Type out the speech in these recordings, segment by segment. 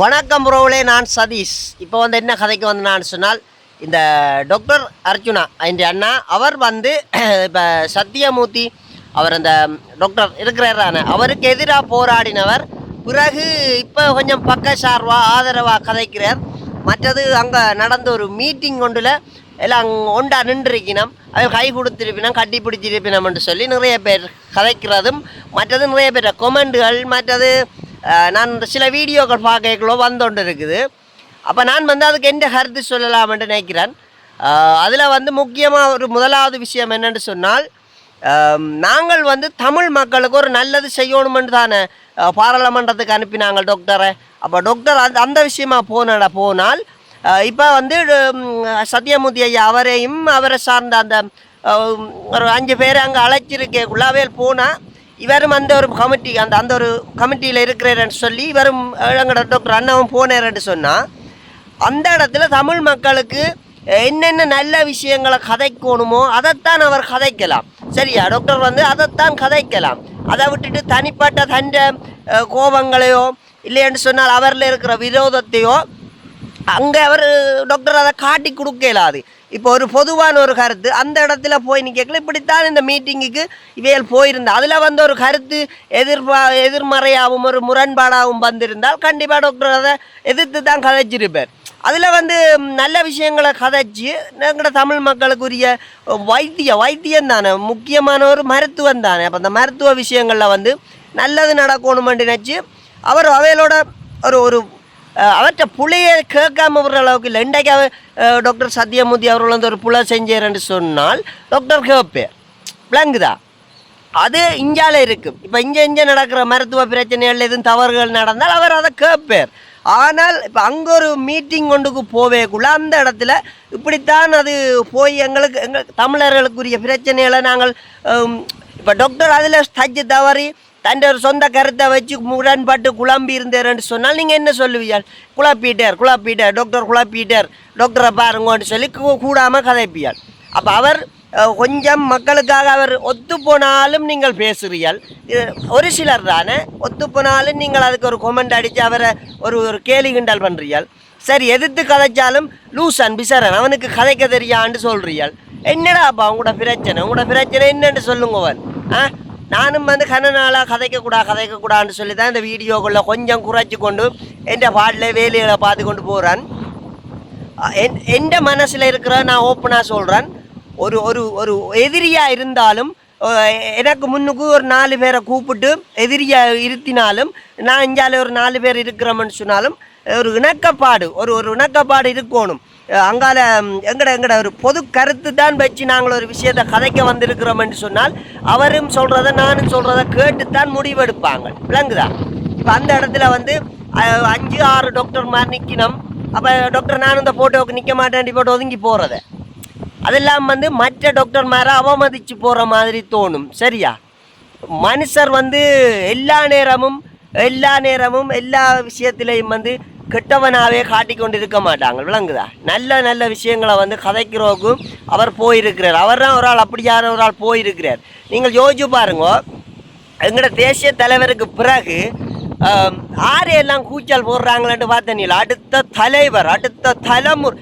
வணக்கம் ப்ரோவிலே நான் சதீஷ். இப்போ வந்து என்ன கதைக்கு வந்து நான் சொன்னால் இந்த டாக்டர் அர்ஜுனா என்ற அண்ணா அவர் வந்து இப்போ சத்தியமூர்த்தி அவர் அந்த டாக்டர் இருக்கிறாரான அவருக்கு எதிராக போராடினவர். பிறகு இப்போ கொஞ்சம் பக்க சார்வாக ஆதரவாக கதைக்கிறார். மற்றது அங்கே நடந்த ஒரு மீட்டிங் கொண்டுல எல்லாம் ஒண்டா நின்றிருக்கணும் அவர் கை கொடுத்திருப்பினம் கட்டி பிடிச்சிருப்பினம் என்று சொல்லி நிறைய பேர் கதைக்கிறதும் மற்றது நிறைய பேர் கொமெண்டுகள் மற்றது நான் சில வீடியோக்கள் பார்க்கலோ வந்தோண்டு இருக்குது அப்போ நான் வந்து அதுக்கு எந்த கருத்து சொல்லலாம்னு நினைக்கிறேன். அதில் வந்து முக்கியமாக ஒரு முதலாவது விஷயம் என்னென்னு சொன்னால் நாங்கள் வந்து தமிழ் மக்களுக்கு ஒரு நல்லது செய்யணுமென்று தானே பாராளுமன்றத்துக்கு அனுப்பினாங்க டாக்டரை அப்போ டாக்டர் அந்த அந்த விஷயமா போனட போனால் இப்போ வந்து சத்யமூர்த்தி ஐயா அவரையும் அவரை சார்ந்த அந்த ஒரு அஞ்சு பேர் அங்கே அழைச்சிருக்கே அவையில் போனால் இவரும் அந்த ஒரு கமிட்டி அந்த அந்த ஒரு கமிட்டியில் இருக்கிறேன்னு சொல்லி இவரும் எங்களோட டாக்டர் அண்ணாவும் போனேன்னு சொன்னால் அந்த இடத்துல தமிழ் மக்களுக்கு என்னென்ன நல்ல விஷயங்களை கதைக்கணுமோ அதைத்தான் அவர் கதைக்கலாம். சரியா? டாக்டர் வந்து அதைத்தான் கதைக்கலாம். அதை விட்டுட்டு தனிப்பட்ட தண்ட கோபங்களையோ இல்லைன்னு சொன்னால் அவரில் இருக்கிற விரோதத்தையோ அங்கே அவர் டாக்டர் அதை காட்டி கொடுக்கலாது. இப்போ ஒரு பொதுவான ஒரு கருத்து. அந்த இடத்துல போய் நிற்கல இப்படித்தான் இந்த மீட்டிங்குக்கு இவையில் போயிருந்தா. அதில் வந்து ஒரு கருத்து எதிர்பா எதிர்மறையாகவும் ஒரு முரண்பாடாகவும் வந்திருந்தால் கண்டிப்பாக டாக்டர் அதை எதிர்த்து தான் கதைச்சிருப்பார். அதில் வந்து நல்ல விஷயங்களை கதைச்சி எங்களோட தமிழ் மக்களுக்குரிய வைத்திய வைத்தியம் தானே முக்கியமான ஒரு மருத்துவம் தானே. அப்போ அந்த மருத்துவ விஷயங்களில் வந்து நல்லது நடக்கணுமென்று நினச்சி அவர் அவையோட ஒரு ஒரு அவற்றை புலியை கேட்காம விடுற அளவுக்கு இல்லை இன்றைக்கு டாக்டர் சத்யமூர்த்தி அவர்கள் வந்து ஒரு புலை செஞ்சாருன்னு சொன்னால் டாக்டர் கேட்பேர் விளங்குதா அது இஞ்சால இருக்கும் இப்போ இங்கே இங்கே நடக்கிற மருத்துவ பிரச்சனைகள் எதுவும் தவறுகள் நடந்தால் அவர் அதை கேட்பார் ஆனால் இப்போ அங்கே ஒரு மீட்டிங் கொண்டுக்கு போவேக்குள்ள அந்த இடத்துல இப்படித்தான் அது போய் எங்களுக்கு எங்கள் தமிழர்களுக்குரிய பிரச்சனைகளை நாங்கள் இப்போ டாக்டர் அதில் தச்சு தவறி தன் ஒரு சொந்த கருத்தை வச்சு முரண்பட்டு குழம்பி இருந்தேன்னு சொன்னால் நீங்கள் என்ன சொல்லுவீர்கள்? குழப்பிட்டார் குழப்பிட்டார் டாக்டர் குழப்பிட்டார் டாக்டரை பாருங்கன்னு சொல்லி கூடாமல் கதைப்பியாள் கதைப்பியால். அப்போ அவர் கொஞ்சம் மக்களுக்காக அவர் ஒத்து போனாலும் நீங்கள் பேசுறீர்கள். ஒரு சிலர் தானே ஒத்து போனாலும் நீங்கள் அதுக்கு ஒரு கொமெண்ட் அடித்து அவரை ஒரு ஒரு கேலி கிண்டல் பண்ணுறீர்கள் சரி எதிர்த்து கதைச்சாலும் லூசன் பிசரன் அவனுக்கு கதைக்க தெரியான்னு சொல்கிறீர்கள் என்னடா அப்பா உங்களோட பிரச்சனை உங்களோட பிரச்சனை என்னன்னு சொல்லுங்க ஆ நானும் வந்து கண்ணனாலாக கதைக்கக்கூடா கதைக்கக்கூடான்னு சொல்லி தான் இந்த வீடியோக்குள்ளே கொஞ்சம் குறைச்சி கொண்டு என் பாட்டில் வேலைகளை பார்த்து கொண்டு போகிறேன் என் எந்த மனசில் இருக்கிற நான் ஓப்பனாக சொல்கிறேன் ஒரு ஒரு ஒரு எதிரியாக இருந்தாலும் எனக்கு முன்னுக்கு ஒரு நாலு பேரை கூப்பிட்டு எதிரியாக இருத்தினாலும் நான் இஞ்சால ஒரு நாலு பேர் இருக்கிறோம்னு சொன்னாலும் ஒரு இணக்கப்பாடு ஒரு ஒரு இணக்கப்பாடு இருக்கணும். அங்கால எங்கட எங்கட ஒரு பொது கருத்து தான் வச்சு நாங்கள் ஒரு விஷயத்தை கதைக்க வந்திருக்கிறோம்னு சொன்னால் அவரும் சொல்கிறத நானும் சொல்கிறத கேட்டுத்தான் முடிவெடுப்பாங்க. விளங்குதா? இப்போ அந்த இடத்துல வந்து அஞ்சு ஆறு டாக்டர் மாதிரி நிற்கணும் அப்போ டாக்டர் நானும் இந்த ஃபோட்டோவுக்கு நிற்க மாட்டேன் போட்டு ஒதுங்கி போகிறத அதெல்லாம் வந்து மற்ற டாக்டர் அவமதித்து போகிற மாதிரி தோணும். சரியா? மனுஷர் வந்து எல்லா நேரமும் எல்லா நேரமும் எல்லா விஷயத்திலையும் வந்து கெட்டவனாகவே காட்டி கொண்டு இருக்க மாட்டாங்க. விளங்குதா? நல்ல நல்ல விஷயங்களை வந்து கதைக்கிறோக்கும் அவர் போயிருக்கிறார். அவர் தான் ஒரு ஆள் அப்படியான ஒரு ஆள் போயிருக்கிறார். நீங்கள் யோசிச்சு பாருங்க. எங்களோட தேசிய தலைவருக்கு பிறகு ஆம், ஆரையெல்லாம் கூச்சல் போடுறாங்களேன்ட்டு பார்த்தீங்களா அடுத்த தலைவர் அடுத்த தலைமுறை.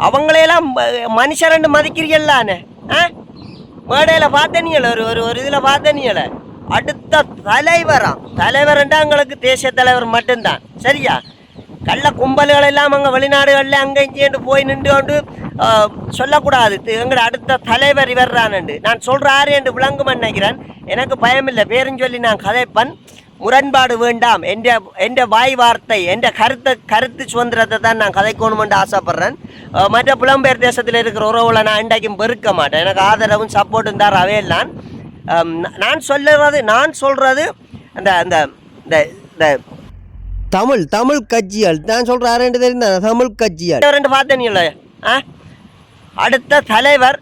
அவங்களையெல்லாம் மனுஷன் மனுஷரண்டு மதிக்கிறீங்களானே ஆ? மேடையில் பார்த்தனியல ஒரு ஒரு ஒரு இதில் பார்த்தனியல அடுத்த தலைவராம் தலைவர்ண்டா எங்களுக்கு தேசிய தலைவர் மட்டும்தான். சரியா? கள்ள கும்பல்கள் எல்லாம் அங்கே வெளிநாடுகளில் அங்கே இங்கேண்டு போய் நின்று கொண்டு சொல்லக்கூடாது. எங்களோட எங்கட அடுத்த தலைவர் இவர்றானண்டு. நான் சொல்கிறாரு என்று விளங்கும் நினைக்கிறேன் எனக்கு பயமில்லை. பேரும் சொல்லி நான் கதைப்பன். முரண்பாடு வேண்டாம். என்ற என்ற வாய் வார்த்தை என்ற கருத்தை கருத்து சுதந்திரத்தை தான் நான் கதைக்கணுமென்று ஆசைப்பட்றேன். மற்ற புலம்பெயர் தேசத்தில் இருக்கிற உறவுகளை நான் இன்றைக்கும் பெருக்க மாட்டேன். எனக்கு ஆதரவும் சப்போர்ட்டும் தான் அவையெல்லாம் நான். சொல்லுறது நான் சொல்கிறது அந்த அந்த இந்த தமிழ் தமிழ் கட்சிகள் நான் சொல்கிற ரெண்டு தெரியும் தமிழ் கட்சியால். ரெண்டு பார்த்தீங்களே ஆ? அடுத்த தலைவர்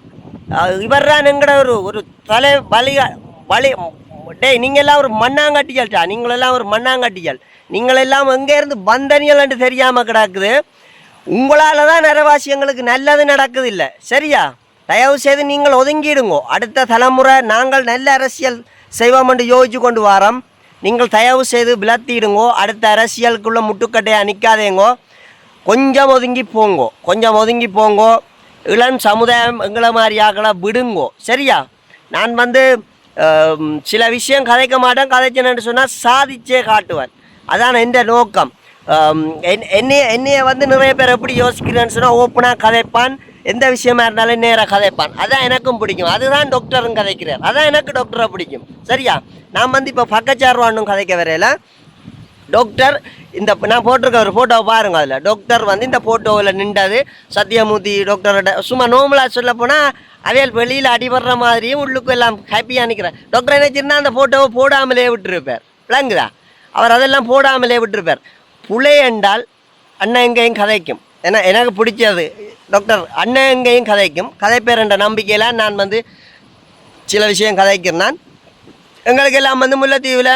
இவர் தான் எங்கட ஒரு ஒரு தலை பலி வழி டேய் நீங்கள்லாம் ஒரு மண்ணாங்கட்டிகள்டா நீங்களெல்லாம் ஒரு மண்ணாங்கட்டிகள் நீங்களெல்லாம் எங்கேருந்து வந்தனியல்ன்ட்டு தெரியாமல் கிடக்குது. உங்களால் தான் நரவாசியங்களுக்கு நல்லது நடக்குது இல்லை சரியா? தயவு செய்து நீங்கள் ஒதுங்கிடுங்கோ. அடுத்த தலைமுறை நாங்கள் நல்ல அரசியல் செய்வோம் என்று யோசிச்சு கொண்டு வரோம். நீங்கள் தயவு செய்து விளத்திடுங்கோ அடுத்த அரசியலுக்குள்ளே முட்டுக்கட்டையை அணிக்காதேங்கோ. கொஞ்சம் ஒதுங்கி போங்கோ. கொஞ்சம் ஒதுங்கி போங்கோ. இளம் சமுதாயம் எங்களை மாதிரி ஆக்களை விடுங்கோ. சரியா? நான் வந்து சில விஷயம் கதைக்க மாட்டேன். கதைச்சேன்னு சொன்னால் சாதிச்சே காட்டுவேன். அதான் எந்த நோக்கம்? என்- என்னைய என்னைய வந்து நிறைய பேர் எப்படி யோசிக்கிறேன்னு சொன்னால் ஓப்பனாக கதைப்பான். எந்த விஷயமா இருந்தாலும் நேராக கதைப்பான். அதான் எனக்கும் பிடிக்கும். அதுதான் டாக்டரும் கதைக்கிறார். அதான் எனக்கு டாக்டரை பிடிக்கும். சரியா? நான் வந்து இப்போ பக்கச்சார்வானும் கதைக்க வரையில. டாக்டர் இந்த நான் போட்டிருக்க ஒரு ஃபோட்டோவை பாருங்கள் அதில். டாக்டர் வந்து இந்த ஃபோட்டோவில் நின்றது சத்யமூர்த்தி டாக்டரோட சும்மா நோமலாக சொல்ல போனால் அவையல் வெளியில் அடிபடுற மாதிரியும் உள்ளுக்கு எல்லாம் ஹாப்பியாக நிற்கிறேன் டாக்டர் நினைச்சிருந்தா அந்த ஃபோட்டோவை போடாமலே விட்டுருப்பார். விளங்குதா? அவர் அதெல்லாம் போடாமலே விட்டுருப்பார். புலை என்றால் அண்ணன் எங்கேயும் கதைக்கும். ஏன்னா எனக்கு பிடிச்சது டாக்டர் அண்ணன் எங்கேயும் கதைக்கும். கதைப்பேர் என்ற நம்பிக்கையில் நான் வந்து சில விஷயம் கதைக்கிறேன் எங்களுக்கு எல்லாம் வந்து முல்லைத்தீவில்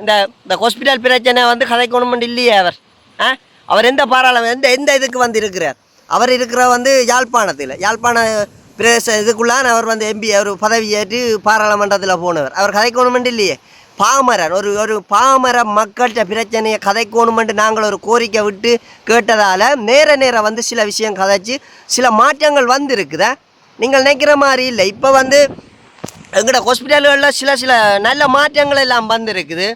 இந்த இந்த ஹாஸ்பிட்டல் பிரச்சனை வந்து கதைக்கணும் இல்லையே அவர். ஆ? அவர் எந்த பாராளுமன்ற எந்த எந்த இதுக்கு வந்து இருக்கிறார்? அவர் இருக்கிற வந்து யாழ்ப்பாணத்தில் யாழ்ப்பாண பிரதேச இதுக்குள்ளான் அவர் வந்து எம்பி அவர் பதவி ஏற்று பாராளுமன்றத்தில் போனவர். அவர் கதைக்கணும் இல்லையே. பாமரர். ஒரு ஒரு பாமர மக்கள்கிட்ட பிரச்சனையை கதைக்கணுமென்று நாங்கள் ஒரு கோரிக்கை விட்டு கேட்டதால் நேர நேர வந்து சில விஷயம் கதைச்சு சில மாற்றங்கள் வந்துருக்குதா? நீங்கள் நினைக்கிற மாதிரி இல்லை. இப்போ வந்து எங்களோட ஹாஸ்பிட்டல்களில் சில சில நல்ல மாற்றங்கள் எல்லாம் வந்திருக்குது.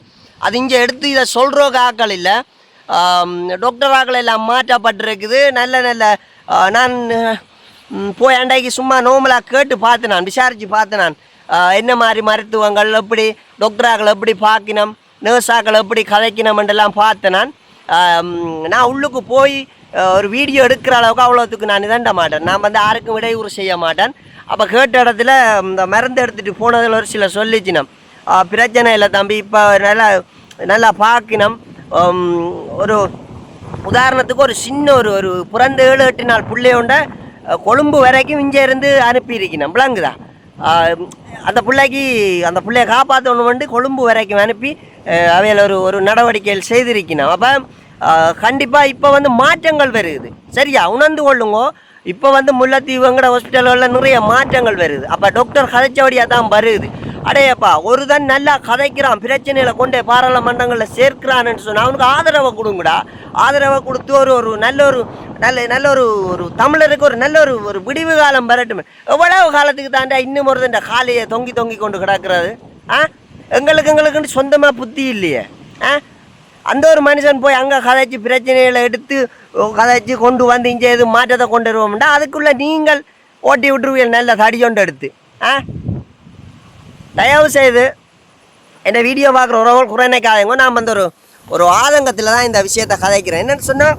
அது இங்கே எடுத்து இதை சொல்கிறோக்கு ஆக்கள் இல்லை. டாக்டராக்கள் எல்லாம் மாற்றப்பட்டிருக்குது. நல்ல நல்ல நான் போய் அண்டைக்கு சும்மா நோமலாக கேட்டு பார்த்து நான் விசாரித்து பார்த்து நான் என்ன மாதிரி மருத்துவங்கள் எப்படி டொக்டராக்கள் எப்படி பார்க்கணும் நர்ஸாக்கள் எப்படி கதைக்கணுமென்றெல்லாம் பார்த்தேன் நான் நான் உள்ளுக்கு போய் ஒரு வீடியோ எடுக்கிற அளவுக்கு அவ்வளோத்துக்கு நான் இதண்ட மாட்டேன். நான் வந்து யாருக்கும் இடையூறு செய்ய மாட்டேன். அப்போ கேட்ட இடத்துல இந்த மருந்து எடுத்துகிட்டு போனதில் ஒரு சில சொல்லிச்சினம். பிரச்சனை இல்லை தம்பி இப்போ நல்லா நல்லா பார்க்கணும் ஒரு உதாரணத்துக்கு ஒரு சின்ன ஒரு ஒரு பிறந்த ஏழு எட்டு நாள் பிள்ளையோண்ட கொழும்பு வரைக்கும் இங்கே இருந்து அனுப்பியிருக்கணும் விளங்குதா அந்த பிள்ளைக்கு அந்த பிள்ளைய காப்பாற்றணும் வந்து கொழும்பு வரைக்கும் அனுப்பி அவையில் ஒரு ஒரு நடவடிக்கைகள் செய்திருக்கணும் அப்போ கண்டிப்பாக இப்போ வந்து மாற்றங்கள் வருது. சரியா? உணர்ந்து கொள்ளுங்க. இப்போ வந்து முல்லைத்தீவுங்கிற ஹாஸ்பிட்டல்களில் நிறைய மாற்றங்கள் வருது. அப்போ டாக்டர் கதைச்சபடியாக தான் வருது. அடையப்பா ஒருதான் நல்லா கதைக்கிறான் பிரச்சனைகளை கொண்டே பாராளுமன்றங்களில் சேர்க்கிறான்னு சொன்ன அவனுக்கு ஆதரவை கொடுங்கடா. ஆதரவை கொடுத்து ஒரு ஒரு நல்ல ஒரு நல்ல நல்ல ஒரு ஒரு தமிழருக்கு ஒரு நல்ல ஒரு ஒரு விடிவு காலம் வரட்டும். எவ்வளவு காலத்துக்கு தாண்டா இன்னும் ஒரு இந்த காலையை தொங்கி தொங்கி கொண்டு கிடக்கிறது? ஆ? எங்களுக்கு எங்களுக்குன்னு சொந்தமாக புத்தி இல்லையே. ஆ? அந்த ஒரு மனுஷன் போய் அங்கே கதைச்சி பிரச்சனைகளை எடுத்து கதைச்சி கொண்டு வந்து இங்கே எது மாற்றத்தை கொண்டு வருவோம்டா. அதுக்குள்ளே நீங்கள் ஓட்டி விட்டுருவீங்க நல்ல தடியோண்டு எடுத்து. ஆ? தயவு செய்து என்னை வீடியோ பார்க்குற உறவுகள் குறைனைக்காதவங்க நான் வந்து ஒரு ஒரு ஆதங்கத்தில் தான் இந்த விஷயத்தை கதைக்கிறேன். என்னென்னு சொன்னால்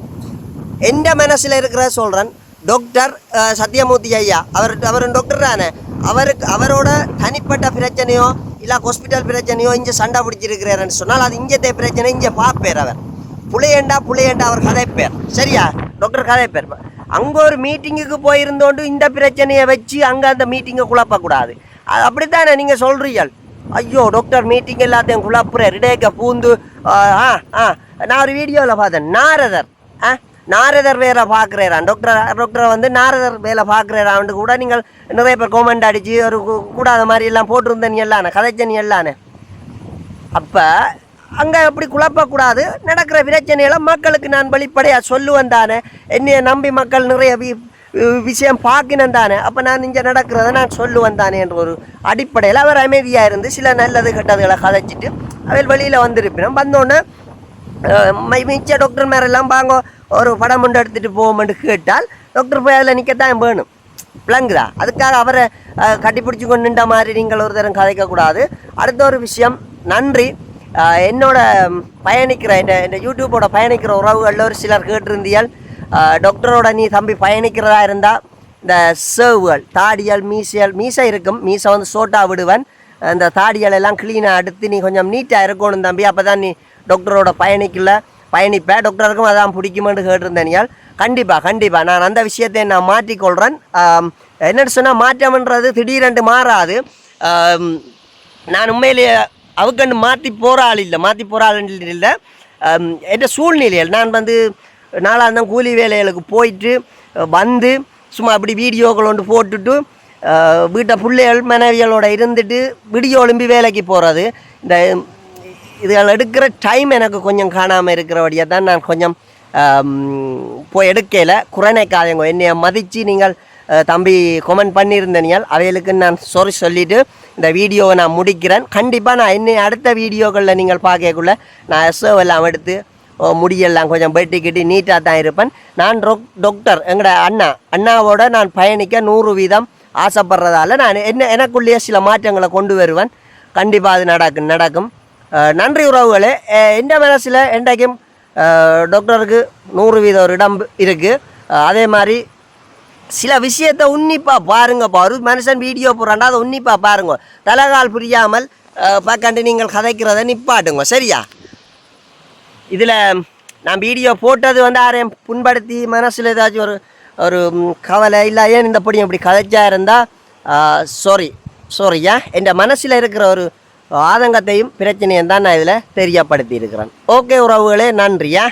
எந்த மனசில் இருக்கிற சொல்கிறேன் டாக்டர் சத்யமூர்த்தி ஐயா அவர் அவர் டாக்டர் தானே. அவருக்கு அவரோட தனிப்பட்ட பிரச்சனையோ இல்லை ஹாஸ்பிட்டல் பிரச்சனையோ இங்கே சண்டை பிடிச்சிருக்கிறாருன்னு சொன்னால் அது இங்கே பிரச்சனை இங்கே பார்ப்பேர் அவர். புளியண்டா புளியண்டா அவர் கதைப்பேர். சரியா? டாக்டர் கதைப்பேர். அங்கே ஒரு மீட்டிங்குக்கு போயிருந்தோண்டு இந்த பிரச்சனையை வச்சு அங்கே அந்த மீட்டிங்கை குழப்பக்கூடாது. அது அப்படித்தானே நீங்கள் சொல்கிறீர்கள் ஐயோ டாக்டர் மீட்டிங் எல்லாத்தையும் குழப்புற ரிடேக்க பூந்து ஆ ஆ, நான் ஒரு வீடியோவில் பார்த்தேன். நாரதர் ஆ? நாரதர் வேலை பார்க்குறாரான் டாக்டர் டாக்டரை வந்து நாரதர் வேலை பார்க்குறாரான்ட்டு கூட நீங்கள் நிறைய பேர் கோமெண்ட் அடித்து ஒரு கூடாத மாதிரி எல்லாம் போட்டிருந்தேன் எல்லானே கதைச்சனி எல்லானே. அப்போ அங்கே அப்படி குழப்பக்கூடாது. நடக்கிற பிரச்சனைகளை மக்களுக்கு நான் வெளிப்படையாக சொல்லுவேன் தானே. என்னைய நம்பி மக்கள் நிறைய விஷயம் பார்க்கணும் தானே? அப்போ நான் இங்கே நடக்கிறத நான் சொல்லுவேன் தானே என்ற ஒரு அடிப்படையில் அவர் அமைதியாக இருந்து சில நல்லது கெட்டதுகளை கதைச்சிட்டு அவர் வெளியில் வந்திருப்பினோம் வந்தோடனே மிச்ச டாக்டர் மேரெல்லாம் பாங்க ஒரு படம் ஒன்று எடுத்துகிட்டு போவோம்னு கேட்டால் டாக்டர் போய் அதில் நிற்க தான் வேணும். விளங்குதா? அதுக்காக அவரை கட்டிப்பிடிச்சு கொண்டு நின்ற மாதிரி நீங்கள் ஒரு தரம் கதைக்கக்கூடாது அடுத்த ஒரு விஷயம் நன்றி. என்னோட பயணிக்கிற இந்த யூடியூப்போட பயணிக்கிற உறவுகளில் ஒரு சிலர் கேட்டிருந்தியால் டாக்டரோட நீ தம்பி பயணிக்கிறதா இருந்தால் இந்த சேவுகள் தாடியல் மீசையல் மீசை இருக்கும். மீசை வந்து சோட்டா விடுவேன். அந்த தாடியல் எல்லாம் க்ளீனாக அடுத்து நீ கொஞ்சம் நீட்டாக இருக்கணும் தம்பி. அப்போ தான் நீ டாக்டரோட பயணிக்கல பயணிப்பேன் டாக்டருக்கும் அதான் பிடிக்குமென்று கேட்டிருந்தேனியால் கண்டிப்பாக கண்டிப்பாக நான் அந்த விஷயத்தை நான் மாற்றிக்கொள்கிறேன் என்னென்னு என்னன்னு சொன்னால் மாற்றம்ன்றது திடீரென்று மாறாது. நான் உண்மையிலேயே அவுக்கண்டு மாற்றி போகிற ஆள் இல்லை மாற்றி போகிற ஆள் இல்லை. என்ற சூழ்நிலையில் நான் வந்து நாளாந்தம் கூலி வேலைகளுக்கு போயிட்டு வந்து சும்மா அப்படி வீடியோக்கள் ஒன்று போட்டுட்டு வீட்டை பிள்ளைகள் மனைவிகளோட இருந்துட்டு விடியோ ஒளிம்பி வேலைக்கு போகிறது இந்த இதுகள் எடுக்கிற டைம் எனக்கு கொஞ்சம் காணாமல் இருக்கிறபடியாக தான் நான் கொஞ்சம் போய் எடுக்கையில் குறைனைக்காதங்க என்னைய மதித்து நீங்கள் தம்பி கொமெண்ட் பண்ணியிருந்தனியால் அவைகளுக்கு நான் சாரி சொல்லிவிட்டு இந்த வீடியோவை நான் முடிக்கிறேன். கண்டிப்பாக நான் என்னை அடுத்த வீடியோக்களில் நீங்கள் பார்க்கக்குள்ள நான் எஸ்ஓ எல்லாம் எடுத்து முடியெல்லாம் கொஞ்சம் வெட்டிக்கிட்டு நீட்டாக தான் இருப்பேன். நான் ரொக் டாக்டர் எங்களோட அண்ணா. அண்ணாவோட நான் பயணிக்க நூறு வீதம் ஆசைப்படுறதால நான் என்ன எனக்குள்ளேயே சில மாற்றங்களை கொண்டு வருவேன். கண்டிப்பாக அது நடக்கும் நடக்கும். நன்றி உறவுகளே. எந்த மனசில் என்றைக்கும் டாக்டருக்கு நூறு வீதம் ஒரு இடம் இருக்குது அதே மாதிரி சில விஷயத்தை உன்னிப்பாக பாருங்கப்பா ஒரு மனுஷன் வீடியோ போடுறாண்டா அதை உன்னிப்பாக பாருங்க. தலைகால் புரியாமல் அஹ், நீங்கள் கதைக்கிறத நிப்பாட்டுங்க. சரியா? இதில் நான் வீடியோ போட்டது வந்து யாரையும் புண்படுத்தி மனசில் ஏதாச்சும் ஒரு ஒரு கவலை இல்லை ஏன் இந்த பொடி இப்படி கதைச்சா இருந்தால் சாரி சாரியா என் மனசில் இருக்கிற ஒரு ஆதங்கத்தையும் பிரச்சனையும் தான் நான் இதில் தெரியப்படுத்தி இருக்கிறேன் ஓகே உறவுகளே நன்றியா